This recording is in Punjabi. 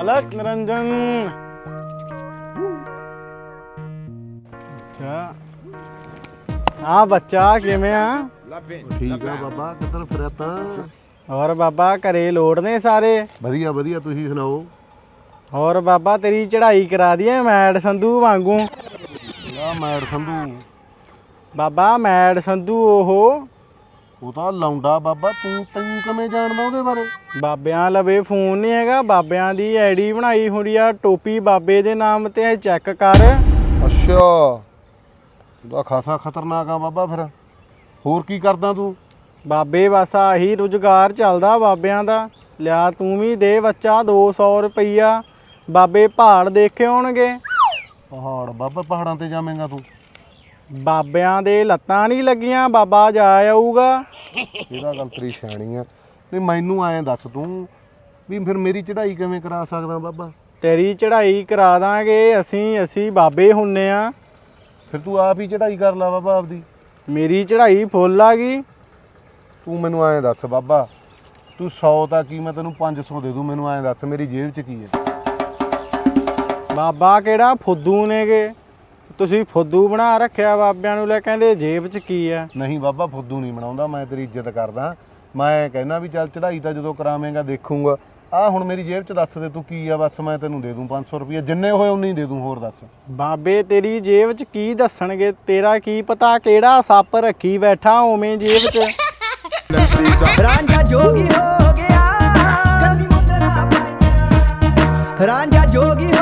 ਅਲਕ ਨਿਰੰਜਨ ਅੱਛਾ ਹਾਂ ਬੱਚਾ ਕਿਵੇਂ ਆ ਠੀਕ ਆ ਬਾਬਾ ਕਿੱਧਰ ਫਿਰਿਆ ਤਾਂ ਹੋਰ ਬਾਬਾ ਘਰੇ ਲੋੜ ਨੇ ਸਾਰੇ ਵਧੀਆ ਵਧੀਆ ਤੁਸੀਂ ਸੁਣਾਓ ਹੋਰ ਬਾਬਾ ਤੇਰੀ ਚੜ੍ਹਾਈ ਕਰਾ ਦਈਏ ਮੈਡ ਸੰਧੂ ਵਾਂਗੂ ਆ ਮੈਡ ਸੰਧੂ ਬਾਬਾ ਮੈਡ ਸੰਧੂ ਉਹ ਉਹ ਤਾਂ ਲੌਂਡਾ ਬਾਬਾ ਤੂੰ ਤੈਨੂੰ ਕਿਵੇਂ ਜਾਣਦਾ ਉਹਦੇ ਬਾਰੇ? ਬਾਬਿਆਂ ਲਵੇ ਫੋਨ ਨਹੀਂ ਹੈਗਾ ਬਾਬਿਆਂ ਦੀ ਆਈਡੀ ਬਣਾਈ ਹੋਈ ਆ ਟੋਪੀ ਬਾਬੇ ਦੇ ਨਾਮ ਤੇ ਚੈੱਕ ਕਰ। ਅੱਛਾ। ਉਹਦਾ ਖਾਸਾ ਖਤਰਨਾਕ ਆ ਬਾਬਾ ਫਿਰ। ਹੋਰ ਕੀ ਕਰਦਾ ਤੂੰ? ਬਾਬੇ ਬਸ ਆਹੀ ਰੁਜ਼ਗਾਰ ਚੱਲਦਾ ਬਾਬਿਆਂ ਦਾ। ਲਿਆ ਤੂੰ ਵੀ ਦੇ ਬੱਚਾ 200 ਰੁਪਈਆ। ਬਾਬੇ ਪਹਾੜ ਦੇਖੇ ਹੋਣਗੇ। ਪਹਾੜ ਬਾਬਾ ਪਹਾੜਾਂ ਤੇ ਜਾਵੇਂਗਾ ਤੂੰ? ਬਾਬਿਆਂ ਦੇ ਲੱਤਾਂ ਨਹੀਂ ਲੱਗੀਆਂ ਬਾਬਾ ਜਾ ਆਊਗਾ। ਇਹਦਾ ਗੱਲ ਤੇਰੀ ਸਿਆਣੀ ਆ। ਨਹੀਂ ਮੈਨੂੰ ਐਂ ਦੱਸ ਤੂੰ ਵੀ ਫਿਰ ਮੇਰੀ ਚੜ੍ਹਾਈ ਕਿਵੇਂ ਕਰਾ ਸਕਦਾ ਬਾਬਾ? ਤੇਰੀ ਚੜ੍ਹਾਈ ਕਰਾ ਦਾਂਗੇ ਅਸੀਂ ਅਸੀਂ ਬਾਬੇ ਹੁੰਨੇ ਆ। ਫਿਰ ਤੂੰ ਆਪ ਹੀ ਚੜ੍ਹਾਈ ਕਰ ਲਾ ਬਾਬਾ ਆਪਦੀ। ਮੇਰੀ ਚੜ੍ਹਾਈ ਫੁੱਲ ਆ ਗਈ। ਤੂੰ ਮੈਨੂੰ ਐਂ ਦੱਸ ਬਾਬਾ ਤੂੰ 100 ਤਾਂ ਕੀ ਮੈਂ ਤੈਨੂੰ 500 ਦੇ ਦੂੰ ਮੈਨੂੰ ਐਂ ਦੱਸ ਮੇਰੀ ਜੇਬ 'ਚ ਕੀ ਹੈ ਬਾਬਾ ਕਿਹੜਾ ਫੁੱਦੂ ਨੇਗੇ? ਤੁਸੀਂ ਫੁੱਦੂ ਬਣਾ ਰੱਖਿਆ ਬਾਬਿਆਂ ਨੂੰ ਲੈ ਕਹਿੰਦੇ ਜੇਬ 'ਚ ਕੀ ਆ? ਨਹੀਂ ਬਾਬਾ ਫੁੱਦੂ ਨਹੀਂ ਬਣਾਉਂਦਾ ਮੈਂ ਤੇਰੀ ਇੱਜ਼ਤ ਕਰਦਾ। ਮੈਂ ਕਹਿੰਦਾ ਵੀ ਚੱਲ ਚੜ੍ਹਾਈ ਤਾਂ ਜਦੋਂ ਕਰਾਵੇਂਗਾ ਦੇਖੂੰਗਾ। ਆ ਹੁਣ ਮੇਰੀ ਜੇਬ 'ਚ ਦੱਸ ਦੇ ਤੂੰ ਕੀ ਆ? ਬਸ ਮੈਂ ਤੈਨੂੰ ਦੇ ਦੂੰ 500 ਰੁਪਏ ਜਿੰਨੇ ਹੋਏ ਉਨੇ ਹੀ ਦੇ ਦੂੰ ਹੋਰ ਦੱਸ। ਬਾਬੇ ਤੇਰੀ ਜੇਬ 'ਚ ਕੀ ਦੱਸਣਗੇ? ਤੇਰਾ ਕੀ ਪਤਾ ਕਿਹੜਾ ਸੱਪ ਰੱਖੀ ਬੈਠਾ ਉਵੇਂ ਜੇਬ 'ਚ? ਰਾਂਝਾ ਜੋਗੀ ਹੋ ਗਿਆ ਕੰਨੀ ਮੁੰਦਰਾ ਪਾਈਆਂ। ਰਾਂਝਾ ਜੋਗੀ